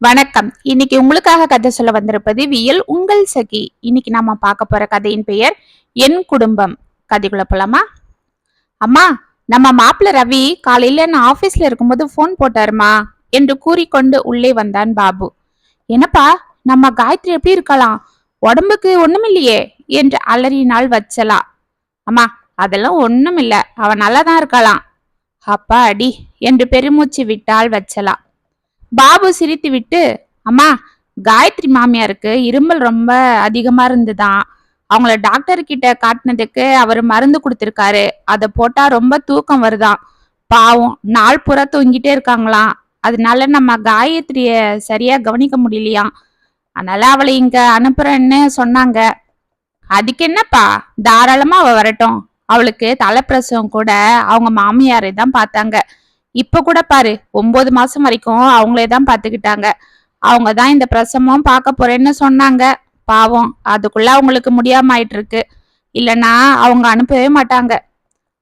வணக்கம். இன்னைக்கு உங்களுக்காக கதை சொல்ல வந்திருப்பது வியல் உங்கள் சகி. இன்னைக்கு நாம பார்க்க போற கதையின் பெயர் என் குடும்பம். கதைக்குள்ள போலாமா? அம்மா நம்ம மாப்பிள்ள ரவி காலையில நான் ஆபீஸ்ல இருக்கும்போது ஃபோன் போட்டாருமா என்று கூறிக்கொண்டு உள்ளே வந்தான் பாபு. என்னப்பா நம்ம காயத்ரி எப்படி இருக்கலாம்? உடம்புக்கு ஒண்ணுமில்லையே என்று அலறினால் வச்சலா. அம்மா அதெல்லாம் ஒண்ணுமில்ல. அவன் நல்லா தான் இருக்கலாம் அப்பா அடி என்று பெருமூச்சு விட்டால் வச்சலா. பாபு சிரித்துவிட்டு அம்மா காயத்ரி மாமியாருக்கு இருமல் ரொம்ப அதிகமா இருந்துதான். அவங்கள டாக்டர் கிட்ட காட்டினதுக்கு அவர் மருந்து கொடுத்திருக்காரு. அதை போட்டா ரொம்ப தூக்கம் வருதாம் பாவம் நாள் புறா தூங்கிட்டே இருக்காங்களாம். அதனால நம்ம காயத்ரிய சரியா கவனிக்க முடியலையாம் அதனால அவளை இங்க அனுப்புறேன்னு சொன்னாங்க. அதுக்கு என்னப்பா? தாராளமா அவ வரட்டும். அவளுக்கு தலைப்பிரசவம் கூட அவங்க மாமியாரை தான் பார்த்தாங்க. இப்ப கூட பாரு ஒன்பது மாசம் வரைக்கும் அவங்களே தான் பாத்துக்கிட்டாங்க. அவங்க தான் இந்த பிரசவம் பார்க்க போறேன்னு சொன்னாங்க. பாவம் அதுக்குள்ள அவங்களுக்கு முடியாம ஆயிட்டு இருக்கு இல்லனா அவங்க அனுப்பவே மாட்டாங்க.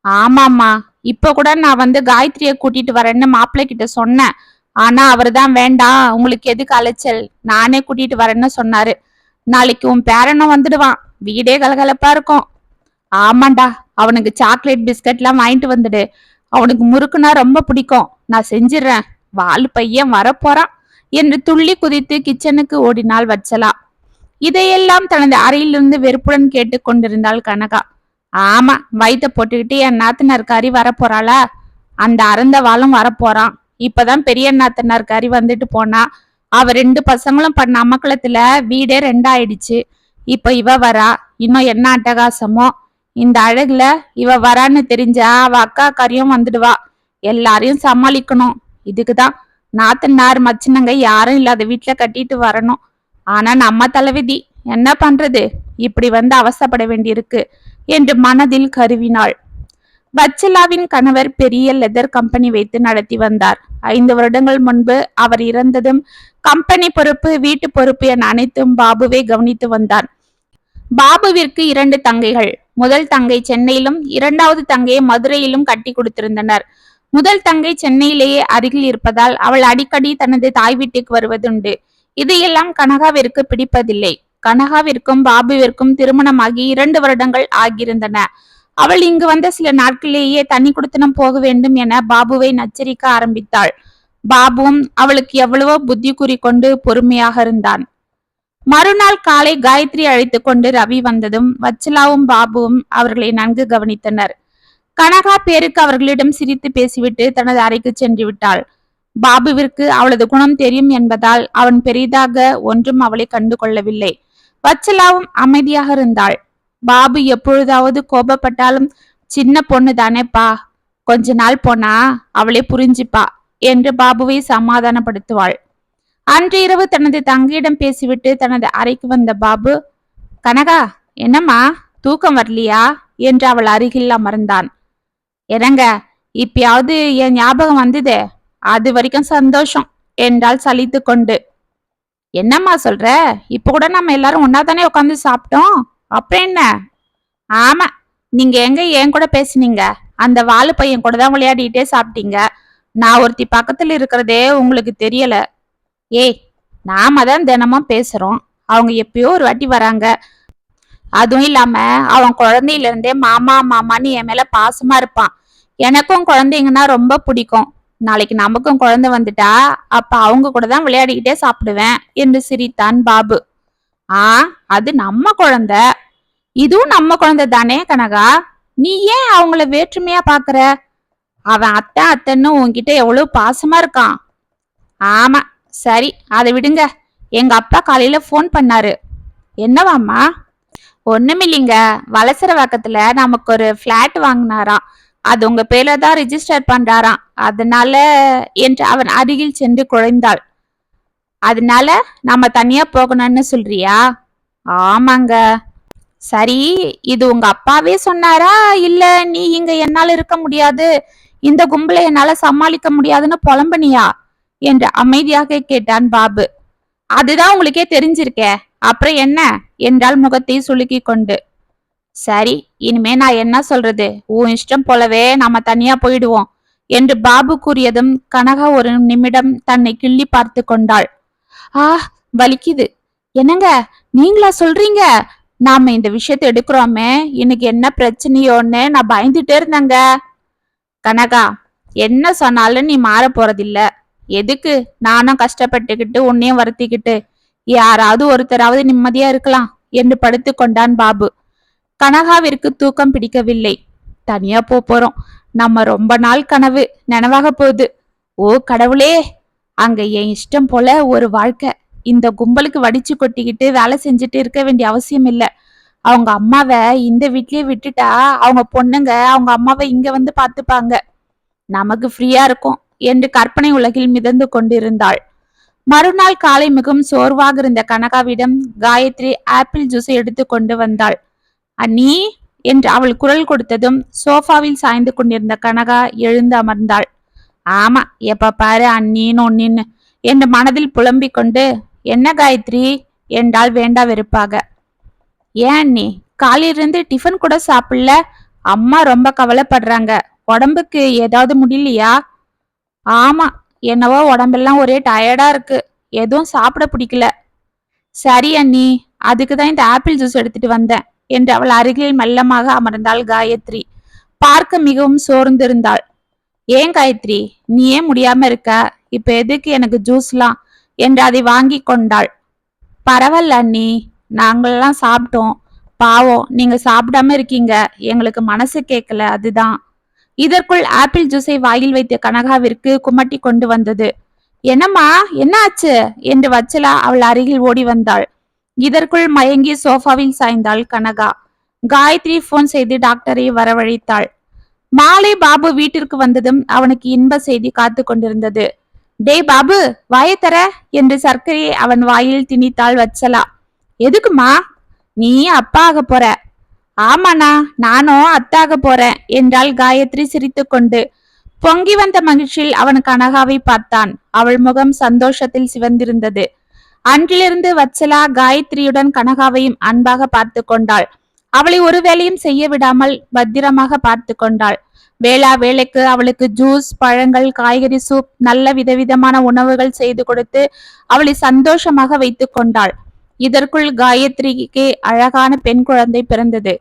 ஆமாம்மா இப்ப கூட நான் வந்து காயத்ரிய கூட்டிட்டு வரேன்னு மாப்பிள்ளை கிட்ட சொன்னேன். ஆனா அவர் தான் வேண்டாம் உங்களுக்கு எதுக்கு அலைச்சல்? நானே கூட்டிட்டு வரேன்னு சொன்னாரு. நாளைக்கு உன் பேரனும் வந்துடுவான். வீடே கலகலப்பா இருக்கும். ஆமாண்டா அவனுக்கு சாக்லேட் பிஸ்கட்லாம் வாங்கிட்டு வந்துடு. அவனுக்கு முறுக்குனா ரொம்ப பிடிக்கும். நான் செஞ்சிடுறேன். வாலு பையன் வரப்போறான். என்று துள்ளி குதித்து கிச்சனுக்கு ஓடினாள் வச்சலா இதையெல்லாம் தனது அறையிலிருந்து வெறுப்புடன் கேட்டு கொண்டிருந்தாள் கனகா. ஆமா வயித்த போட்டுக்கிட்டு என் நாத்தனார் கறி வரப்போறாளா? அந்த அறந்த வாளும் வரப்போறான். இப்பதான் பெரிய நாத்தனார் கறி வந்துட்டு போனா அவ ரெண்டு பசங்களும் பண்ண அமக்கலத்துல வீடே ரெண்டாயிடுச்சு. இப்ப இவ வரா. இன்னும் என்ன அட்டகாசமோ? இந்த அழகுல இவ வரான்னு தெரிஞ்சா அவ அக்கா காரியம் வந்துடுவா. எல்லாரையும் சமாளிக்கணும். இதுக்குதான் நாத்தனார் மச்சினங்க யாரும் இல்லாத வீட்டுல கட்டிட்டு வரணும். ஆனா நம்ம தலைவிதி என்ன பண்றது? இப்படி வந்து அவசப்பட வேண்டியிருக்கு என்று மனதில் கருவினாள். பச்சலாவின் கணவர் பெரிய லெதர் கம்பெனி வைத்து நடத்தி வந்தார். ஐந்து வருடங்கள் முன்பு அவர் இறந்ததும் கம்பெனி பொறுப்பு வீட்டு பொறுப்பு என அனைத்தும் பாபுவே கவனித்து வந்தான். பாபுவிற்கு இரண்டு தங்கைகள். முதல் தங்கை சென்னையிலும் இரண்டாவது தங்கையை மதுரையிலும் கட்டி கொடுத்திருந்தனர். முதல் தங்கை சென்னையிலேயே அருகில் இருப்பதால் அவள் அடிக்கடி தனது தாய் வீட்டுக்கு வருவதுண்டு. இதையெல்லாம் கனகாவிற்கு பிடிப்பதில்லை. கனகாவிற்கும் பாபுவிற்கும் திருமணமாகி இரண்டு வருடங்கள் ஆகியிருந்தன. அவள் இங்கு வந்த சில நாட்களிலேயே தனி குடுத்தனம் போக வேண்டும் என பாபுவை நச்சரிக்க ஆரம்பித்தாள். பாபுவும் அவளுக்கு எவ்வளவோ புத்தி கூறிக்கொண்டு பொறுமையாக இருந்தான். மறுநாள் காலை காயத்ரி அழைத்து கொண்டு ரவி வந்ததும் வச்சலாவும் பாபுவும் அவர்களை நன்கு கவனித்தனர். கனகா பேருக்கு அவர்களிடம் சிரித்து பேசிவிட்டு தனது அறைக்கு சென்று விட்டாள். பாபுவிற்கு அவளது குணம் தெரியும் என்பதால் அவன் பெரிதாக ஒன்றும் அவளை கண்டு கொள்ளவில்லை. வச்சலாவும் அமைதியாக இருந்தாள். பாபு எப்பொழுதாவது கோபப்பட்டாலும் சின்ன பொண்ணு தானேப்பா கொஞ்ச நாள் போனா அவளை புரிஞ்சுப்பா என்று பாபுவை சமாதானப்படுத்துவாள். அன்று இரவு தனது தங்கையிடம் பேசிவிட்டு தனது அறைக்கு வந்த பாபு கனகா என்னம்மா? தூக்கம் வரலையா? என்று அவள் அருகில் அமர்ந்தான். என்னங்க இப்பயாவது என் ஞாபகம் வந்ததே? அது வரைக்கும் சந்தோஷம் என்றால் சலித்து கொண்டு. என்னம்மா சொல்ற? இப்ப கூட நம்ம எல்லாரும் ஒன்னா தானே உட்காந்து சாப்பிட்டோம்? அப்புறம் என்ன? ஆமா நீங்க எங்க என் கூட பேசுனீங்க? அந்த வாலு பையன் கூட தான் விளையாடிட்டே சாப்பிட்டீங்க. நான் ஒருத்தி பக்கத்துல இருக்கிறதே உங்களுக்கு தெரியல. ஏய் நாம தான் தினமும் பேசுறோம். அவங்க எப்பயோ ஒரு வாட்டி வராங்க. அதுவும் இல்லாம அவன் குழந்தையில இருந்தே மாமா மாமான்னு என் மேல பாசமா இருப்பான். எனக்கும் குழந்தைங்கன்னா ரொம்ப பிடிக்கும். நாளைக்கு நமக்கும் குழந்தை வந்துட்டா அப்ப அவங்க கூட தான் விளையாடிக்கிட்டே சாப்பிடுவேன் என்று சிரித்தான் பாபு. ஆ அது நம்ம குழந்தை. இதுவும் நம்ம குழந்தை தானே கனகா? நீ ஏன் அவங்கள வேற்றுமையா பாக்குற? அவன் அத்தை அத்தைன்னு உன்கிட்ட எவ்வளவு பாசமா இருக்கான். ஆமா சரி அதை விடுங்க. எங்க அப்பா காலையில ஃபோன் பண்ணாரு. என்னவாம்மா ஒண்ணுமில்லைங்க. வலசரவாக்கத்துல நமக்கு ஒரு ஃபிளாட் வாங்கினாராம். அது உங்க பேர்ல தான் ரிஜிஸ்டர் பண்றாராம். அதனால என்று அவன் அருகில் சென்று குழைந்தாள். அதனால நம்ம தனியா போகணும்னு சொல்றியா? ஆமாங்க. சரி இது உங்க அப்பாவே சொன்னாரா? இல்ல நீ இங்க என்னால இருக்க முடியாது? இந்த கும்பலை என்னால சமாளிக்க முடியாதுன்னு புலம்பனியா? என்று அமைதியாக கேட்டான் பாபு. அதுதான் உங்களுக்கே தெரிஞ்சிருக்கே. அப்புறம் என்ன? என்றால் முகத்தை சுளுக்கி கொண்டு. சரி இனிமே நான் என்ன சொல்றது? உன் இஷ்டம் போலவே நாம தனியா போயிடுவோம் என்று பாபு கூறியதும் கனகா ஒரு நிமிடம் தன்னை கிள்ளி பார்த்து கொண்டாள். ஆ வலிக்குது. என்னங்க? நீங்களா சொல்றீங்க? நாம இந்த விஷயத்தை எடுக்கிறோமே. இன்னைக்கு என்ன பிரச்சனையோன்னு நான் பயந்துட்டே இருந்தேங்க. கனகா என்ன சொன்னாலும் நீ மாற போறதில்லை எதுக்கு? நானும் கஷ்டப்பட்டுக்கிட்டு உன்னையும் வருத்திக்கிட்டு யாராவது ஒருத்தராவது நிம்மதியா இருக்கலாம் என்று படுத்து கொண்டான் பாபு. கனகாவிற்கு தூக்கம் பிடிக்கவில்லை. தனியா போ போறோம். நம்ம ரொம்ப நாள் கனவு நனவாக போகுது. ஓ கடவுளே! அங்க என் இஷ்டம் போல ஒரு வாழ்க்கை. இந்த கும்பலுக்கு வடிச்சு கொட்டிக்கிட்டு வேலை செஞ்சுட்டு இருக்க வேண்டிய அவசியம் இல்லை. அவங்க அம்மாவை இந்த வீட்லயே விட்டுட்டா அவங்க பொண்ணுங்க அவங்க அம்மாவை இங்க வந்து பாத்துப்பாங்க நமக்கு ஃப்ரீயா இருக்கும். என்று கற்பனை உலகில் மிதந்து கொண்டிருந்தாள். மறுநாள் காலை மிகவும் சோர்வாக இருந்த கனகாவிடம் காயத்ரி ஆப்பிள் ஜூஸை எடுத்து கொண்டு வந்தாள். அண்ணி என்று அவள் குரல் கொடுத்ததும் சோஃபாவில் சாய்ந்து கொண்டிருந்த கனகா எழுந்து அமர்ந்தாள். ஆமா எப்ப பாரு அண்ணின்னு ஒன்னின்னு என்று மனதில் புலம்பிக் கொண்டு என்ன காயத்ரி? என்றால் வேண்டா வெறுப்பாக. ஏன் அண்ணி காலையிலிருந்து டிஃபன் கூட சாப்பிடல. அம்மா ரொம்ப கவலைப்படுறாங்க. உடம்புக்கு ஏதாவது முடியலையா? ஆமா என்னவோ உடம்பெல்லாம் ஒரே டயர்டா இருக்கு. எதுவும் சாப்பிட பிடிக்கல. சரி அண்ணி அதுக்கு தான் இந்த ஆப்பிள் ஜூஸ் எடுத்துட்டு வந்தேன் என்று அவள் அருகில் மெல்லமாக அமர்ந்தாள் காயத்ரி. பார்க்க மிகவும் சோர்ந்திருந்தாள். ஏன் காயத்ரி நீ ஏன் முடியாம இருக்க? இப்ப எதுக்கு எனக்கு ஜூஸ்லாம் என்று அதை வாங்கி கொண்டாள். பரவாயில்ல அண்ணி நாங்களெல்லாம் சாப்பிட்டோம். பாவம் நீங்க சாப்பிடாம இருக்கீங்க. எங்களுக்கு மனசு கேட்கல அதுதான். இதற்குள் ஆப்பிள் ஜூஸை வாயில் வைத்த கனகாவிற்கு குமட்டி கொண்டு வந்தது. என்னம்மா என்ன ஆச்சு என்று வச்சலா அவள் அருகில் ஓடி வந்தாள். இதற்குள் மயங்கி சோஃபாவில் சாய்ந்தாள் கனகா. காயத்ரி போன் செய்து டாக்டரை வரவழைத்தாள். மாலை பாபு வீட்டிற்கு வந்ததும் அவனுக்கு இன்ப செய்தி காத்து கொண்டிருந்தது. டேய் பாபு வாயத்தர என்று சர்க்கரையை அவன் வாயில் திணித்தாள் வச்சலா. எதுக்குமா? நீ அப்பா ஆக போற. ஆமாண்ணா நானும் அத்தாக போறேன் என்றாள் காயத்ரி சிரித்துக்கொண்டு. பொங்கி வந்த மகிழ்ச்சியில் அவன் கனகாவை பார்த்தான். அவள் முகம் சந்தோஷத்தில் சிவந்திருந்தது. அன்றிலிருந்து வத்சலா காயத்ரியுடன் கனகாவையும் அன்பாக பார்த்து கொண்டாள் அவளை ஒரு வேலையும் செய்ய விடாமல் பத்திரமாக பார்த்து கொண்டாள் வேளா வேலைக்கு அவளுக்கு ஜூஸ் பழங்கள் காய்கறி சூப் நல்ல விதவிதமான உணவுகள் செய்து கொடுத்து அவளை சந்தோஷமாக வைத்து கொண்டாள் இதற்குள் காயத்ரிக்கு அழகான பெண் குழந்தை பிறந்தது.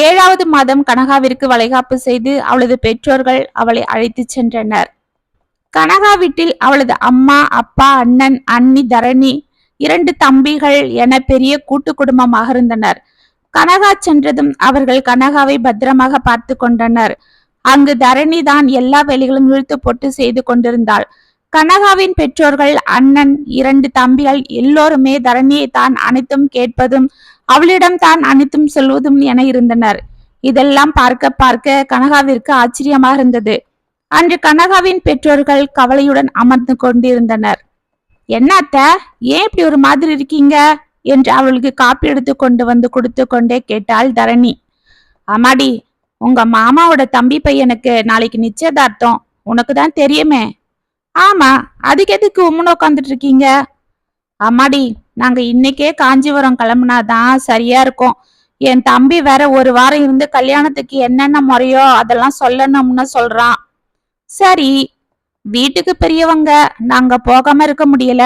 ஏழாவது மாதம் கனகாவிற்கு வளைகாப்பு செய்து அவளது பெற்றோர்கள் அவளை அழைத்து சென்றனர். கனகா வீட்டில் அவளது அம்மா அப்பா அண்ணன் அண்ணி தரணி இரண்டு தம்பிகள் என பெரிய கூட்டு குடும்பமாக இருந்தனர். கனகா சென்றதும் அவர்கள் கனகாவை பத்திரமாக பார்த்து கொண்டனர். அங்கு தரணி தான் எல்லா வேலைகளும் இழுத்து போட்டு செய்து கொண்டிருந்தாள். கனகாவின் பெற்றோர்கள் அண்ணன் இரண்டு தம்பிகள் எல்லோருமே தரணியை தான் அனைத்தும் கேட்பதும் அவளிடம் தான் அனைத்தும் சொல்வதும் என இருந்தனர். இதெல்லாம் பார்க்க பார்க்க கனகாவிற்கு ஆச்சரியமாக இருந்தது. அன்று கனகாவின் பெற்றோர்கள் கவலையுடன் அமர்ந்து கொண்டிருந்தனர். என்னத்த ஏன் இப்படி ஒரு மாதிரி இருக்கீங்க? என்று அவளுக்கு காப்பி எடுத்து கொண்டு வந்து கொடுத்து கொண்டே கேட்டாள் தரணி. அம்மாடி உங்க மாமாவோட தம்பி பையனுக்கு நாளைக்கு நிச்சயதார்த்தம். உனக்கு தான் தெரியுமே. ஆமா அதுக்கு எதுக்கு உம்முன்னு உட்காந்துட்டு இருக்கீங்க? அம்மாடி நாங்க இன்னைக்கே காஞ்சிபுரம் கிளம்புனாதான் சரியா இருக்கும். என் தம்பி வேற ஒரு வாரம் இருந்து கல்யாணத்துக்கு என்னென்ன முறையோ அதெல்லாம் சொல்லணும்னு சொல்றான். சரி வீட்டுக்கு பெரியவங்க நாங்க போகாம இருக்க முடியல.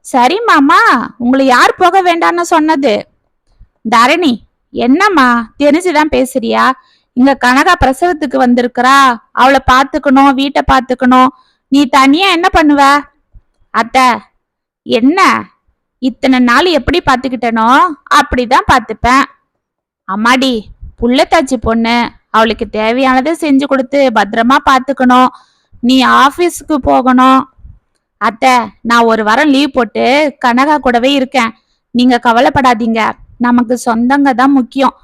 சரி மாமா உங்களை யார் போக வேண்டாம்னு சொன்னது? தரணி என்னம்மா தெரிஞ்சுதான் பேசுறியா? இங்க கனகா பிரசவத்துக்கு வந்திருக்கிறா. அவளை பாத்துக்கணும் வீட்டை பாத்துக்கணும் நீ தனியா என்ன பண்ணுவ? அத்த என்ன? இத்தனை நாள் எப்படி பார்த்துக்கிட்டனோ அப்படிதான் பார்த்துப்பேன். அம்மாடி புள்ளத்தாச்சி பொண்ணு அவளுக்கு தேவையானதை செஞ்சு கொடுத்து பத்திரமா பார்த்துக்கணும். நீ ஆஃபீஸுக்கு போகணும். அத்தை நான் ஒரு வாரம் லீவ் போட்டு கனகா கூடவே இருக்கேன். நீங்க கவலைப்படாதீங்க. நமக்கு சொந்தங்க தான் முக்கியம்.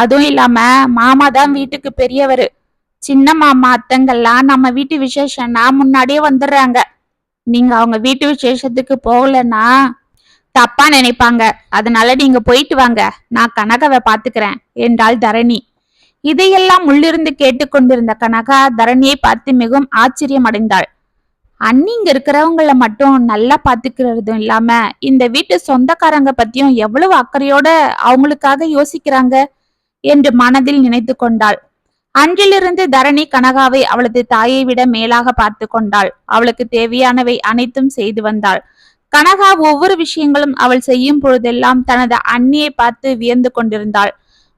அதுவும் இல்லாம மாமா தான் வீட்டுக்கு பெரியவர். சின்ன மாமா அத்தங்கள்லாம் நம்ம வீட்டு விசேஷம்னா முன்னாடியே வந்துடுறாங்க. நீங்க அவங்க வீட்டு விசேஷத்துக்கு போகலன்னா தப்பா நினைப்பாங்க. அதனால நீங்க போயிட்டு வாங்க. நான் கனகாவை பாத்துக்கிறேன் என்றாள் தரணி. இதையெல்லாம் உள்ளிருந்து கேட்டுக்கொண்டிருந்த கனகா தரணியை பார்த்து மிகவும் ஆச்சரியம் அடைந்தாள் அண்ணி இங்க இருக்கிறவங்கள மட்டும் நல்லா பாத்துக்கிறதும் இல்லாம இந்த வீட்டு சொந்தக்காரங்க பத்தியும் எவ்வளவு அக்கறையோட அவங்களுக்காக யோசிக்கிறாங்க? என்று மனதில் நினைத்து கொண்டாள். அன்றிலிருந்து தரணி கனகாவை அவளது தாயை விட மேலாக பார்த்து கொண்டாள். அவளுக்கு தேவையானவை அனைத்தும் செய்து வந்தாள். கனகா ஒவ்வொரு விஷயங்களும் அவள் செய்யும் பொழுதெல்லாம் தனது அண்ணியை பார்த்து வியந்து கொண்டிருந்தாள்.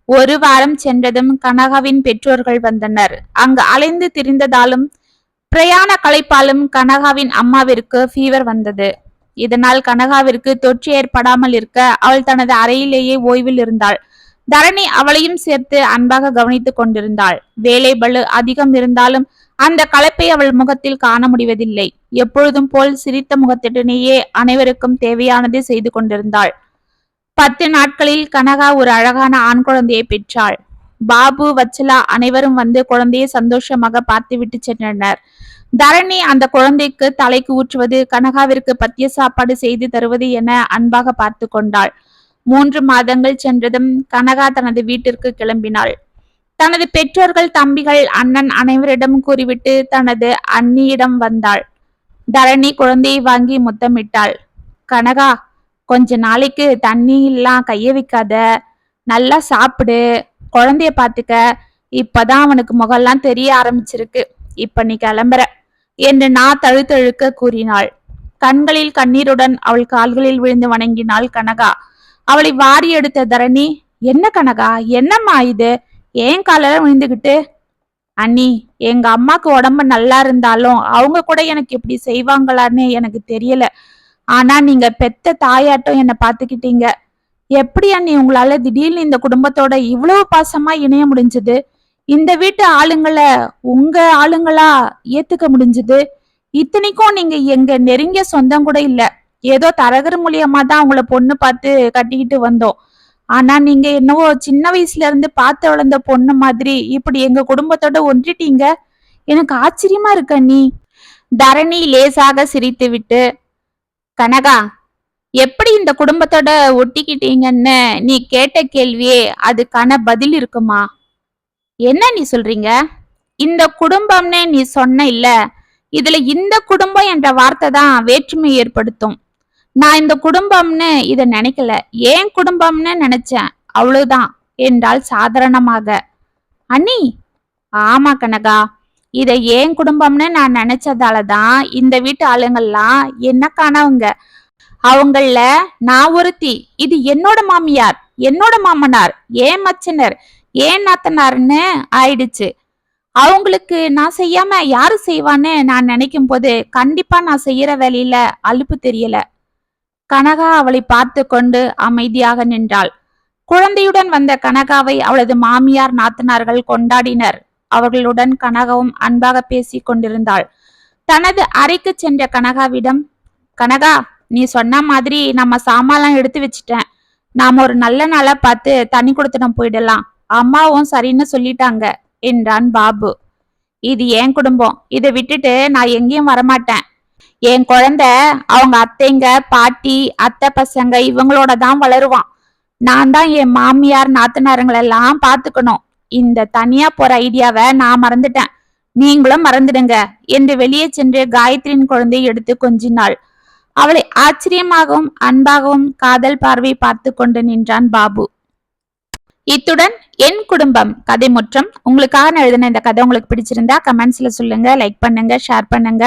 ஒரு வாரம் சென்றதும் கனகாவின் பெற்றோர்கள் வந்தனர். அங்கு அலைந்து திரிந்ததாலும் பிரயாண களைப்பாலும் கனகாவின் அம்மாவிற்கு ஃபீவர் வந்தது. இதனால் கனகாவிற்கு தொற்று ஏற்படாமல் இருக்க அவள் தனது அறையிலேயே ஓய்வில் இருந்தாள். தரணி அவளையும் சேர்த்து அன்பாக கவனித்துக் கொண்டிருந்தாள். வேலை பளு அதிகம் இருந்தாலும் அந்த களைப்பை அவள் முகத்தில் காண முடிவதில்லை. எப்பொழுதும் போல் சிரித்த முகத்துடனேயே அனைவருக்கும் தேவையானதை செய்து கொண்டிருந்தாள். பத்து நாட்களில் கனகா ஒரு அழகான ஆண் குழந்தையை பெற்றாள். பாபு வச்சலா அனைவரும் வந்து குழந்தையை சந்தோஷமாக பார்த்துவிட்டு சென்றனர். தரணி அந்த குழந்தைக்கு தலைக்கு ஊற்றுவது கனகாவிற்கு பத்திய சாப்பாடு செய்து தருவது என அன்பாக பார்த்து கொண்டாள். மூன்று மாதங்கள் சென்றதும் கனகா தனது வீட்டிற்கு கிளம்பினாள். தனது பெற்றோர்கள் தம்பிகள் அண்ணன் அனைவரிடம் கூறிவிட்டு தனது அண்ணியிடம் வந்தாள். தரணி குழந்தையை வாங்கி முத்தமிட்டாள். கனகா கொஞ்ச நாளைக்கு தண்ணி எல்லாம் கைய வைக்காத. நல்லா சாப்பிடு. குழந்தைய பாத்துக்க. இப்பதான் அவனுக்கு முகம்லாம் தெரிய ஆரம்பிச்சிருக்கு. இப்ப நீ கிளம்புற என்று நான் தழுத்தழுக்க கூறினாள். கண்களில் கண்ணீருடன் அவள் கால்களில் விழுந்து வணங்கினாள் கனகா. அவளை வாரி எடுத்த தரணி என்ன கனகா என்னம்மா இது? ஏன் காலில் விழுந்துகிட்டு? அண்ணி எங்க அம்மாக்கு உடம்பு நல்லா இருந்தாலும் அவங்க கூட எனக்கு இப்படி செய்வாங்களான்னு எனக்கு தெரியல. ஆனா நீங்க பெத்த தாயாட்டம் என்ன பாத்துக்கிட்டீங்க எப்படி அண்ணி உங்களால திடீர்னு இந்த குடும்பத்தோட இவ்வளவு பாசமா இணைய முடிஞ்சது? இந்த வீட்டு ஆளுங்களை உங்க ஆளுங்களா ஏத்துக்க முடிஞ்சது? இத்தனைக்கும் நீங்க எங்க நெருங்கிய சொந்தம் கூட இல்லை. ஏதோ தரகர் மூலியமா தான் அவங்கள பொண்ணு பார்த்து கட்டிக்கிட்டு வந்தோம். ஆனா நீங்க என்னவோ சின்ன வயசுல இருந்து பார்த்து வளர்ந்த பொண்ணு மாதிரி இப்படி எங்க குடும்பத்தோட ஒன்றிட்டீங்க? எனக்கு ஆச்சரியமா இருக்க நீ தரணி லேசாக சிரித்து விட்டு கனகா எப்படி இந்த குடும்பத்தோட ஒட்டிக்கிட்டீங்கன்னு நீ கேட்ட கேள்வியே அதுக்கான பதில் இருக்குமா? என்ன நீ சொல்றீங்க? இந்த குடும்பம்னு நீ சொன்ன இல்ல இதுல இந்த குடும்பம் என்ற வார்த்தை தான் வேற்றுமை ஏற்படுத்தும். நான் இந்த குடும்பம்னு இதை நினைக்கல. ஏன் குடும்பம்னு நினைச்சேன். அவ்வளவுதான் என்றால் சாதாரணமாக. அண்ணி ஆமா கனகா. இதை ஏன் குடும்பம்னு நான் நினைச்சதால தான் இந்த வீட்டு ஆளுங்கள்லாம் என்ன காணவங்க? அவங்கள நான் ஒருத்தி. இது என்னோட மாமியார் என்னோட மாமனார் ஏன் மச்சனர் ஏன் நாத்தனார்னு ஆயிடுச்சு. அவங்களுக்கு நான் செய்யாம யாரு செய்வான்னு நான் நினைக்கும் போது கண்டிப்பா நான் செய்யற வேலையில அலுப்பு தெரியல. கனகா அவளை பார்த்து கொண்டு அமைதியாக நின்றாள். குழந்தையுடன் வந்த கனகாவை அவளது மாமியார் நாத்தனார்கள் கொண்டாடினர். அவர்களுடன் கனகாவும் அன்பாக பேசி கொண்டிருந்தாள். தனது அறைக்கு சென்ற கனகாவிடம் கனகா நீ சொன்ன மாதிரி நம்ம சாமான்லாம் எடுத்து வச்சிட்டேன். நாம ஒரு நல்ல நாளா பார்த்து தண்ணி கொடுத்துடம் போயிடலாம். அம்மாவும் சரின்னு சொல்லிட்டாங்க என்றான் பாபு. இது என் குடும்பம். இதை விட்டுட்டு நான் எங்கேயும் வரமாட்டேன். என் குழந்தை அவங்க அத்தைங்க பாட்டி அத்தை பசங்க இவங்களோட தான் வளருவான். நான் தான் என் மாமியார் நாத்தனாருங்களெல்லாம் பார்த்துக்கணும். இந்த தனியா போற ஐடியாவை நான் மறந்துட்டேன். நீங்களும் மறந்துடுங்க. என்று வெளியே சென்று காயத்ரியின் குழந்தையை எடுத்து கொஞ்சினாள். அவளை ஆச்சரியமாகவும் அன்பாகவும் காதல் பார்வை பார்த்து கொண்டு நின்றான் பாபு. இத்துடன் என் குடும்பம் கதை முற்றம். உங்களுக்காக நான் எழுதின இந்த கதை உங்களுக்கு பிடிச்சிருந்தா கமெண்ட்ஸ்ல சொல்லுங்க லைக் பண்ணுங்க ஷேர் பண்ணுங்க.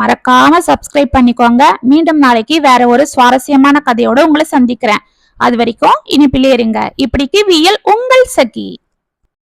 மறக்காம சப்ஸ்கிரைப் பண்ணிக்கோங்க. மீண்டும் நாளைக்கு வேற ஒரு சுவாரஸ்யமான கதையோட உங்களை சந்திக்கிறேன். அது வரைக்கும் இனிப்பிலே இருங்க. இப்படிக்கு வியல் உங்கள் சகி.